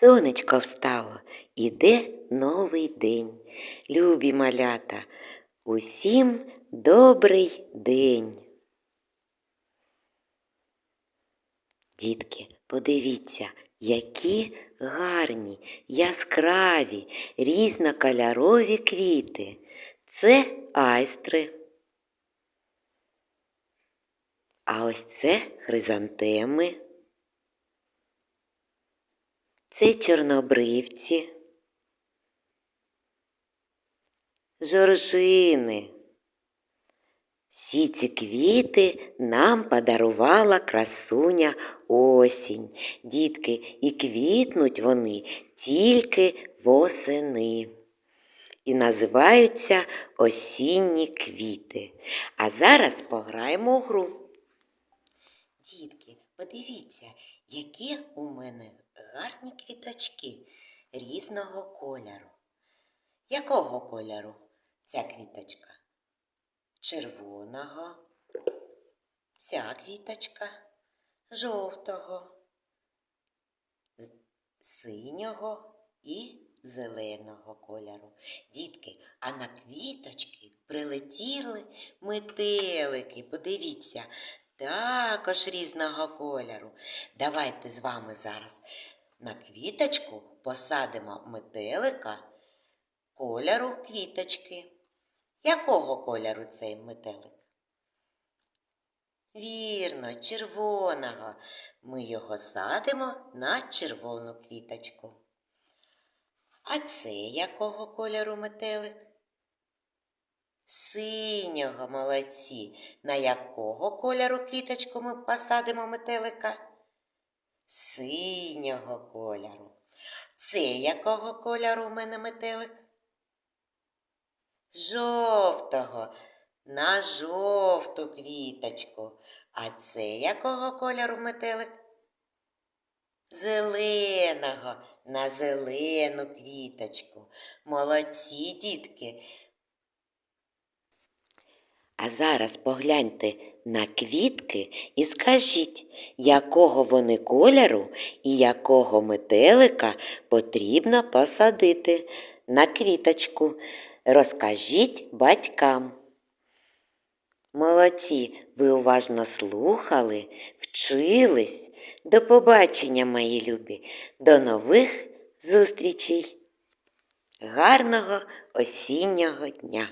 Сонечко встало, іде новий день. Любі малята, усім добрий день. Дітки, подивіться, які гарні, яскраві, різнокольорові квіти. Це айстри. А ось це хризантеми. Це чорнобривці, жоржини. Всі ці квіти нам подарувала красуня осінь. Дітки, і квітнуть вони тільки восени. І називаються осінні квіти. А зараз пограємо у гру. Дітки, подивіться, які у мене гарні квіточки різного кольору. Якого кольору ця квіточка? Червоного, ця квіточка, жовтого, синього і зеленого кольору. Дітки, а на квіточки прилетіли метелики. Подивіться, також різного кольору. Давайте з вами зараз на квіточку посадимо метелика кольору квіточки. Якого кольору цей метелик? Вірно, червоного. Ми його садимо на червону квіточку. А це якого кольору метелик? Синього молодці. На якого кольору квіточку ми посадимо метелика? Синього кольору. Це якого кольору у мене метелик? Жовтого. На жовту квіточку. А це якого кольору метелик? Зеленого на зелену квіточку. Молодці, дітки. А зараз погляньте на квітки і скажіть, якого вони кольору і якого метелика потрібно посадити на квіточку. Розкажіть батькам. Молодці, ви уважно слухали, вчились. До побачення, мої любі, до нових зустрічей. Гарного осіннього дня!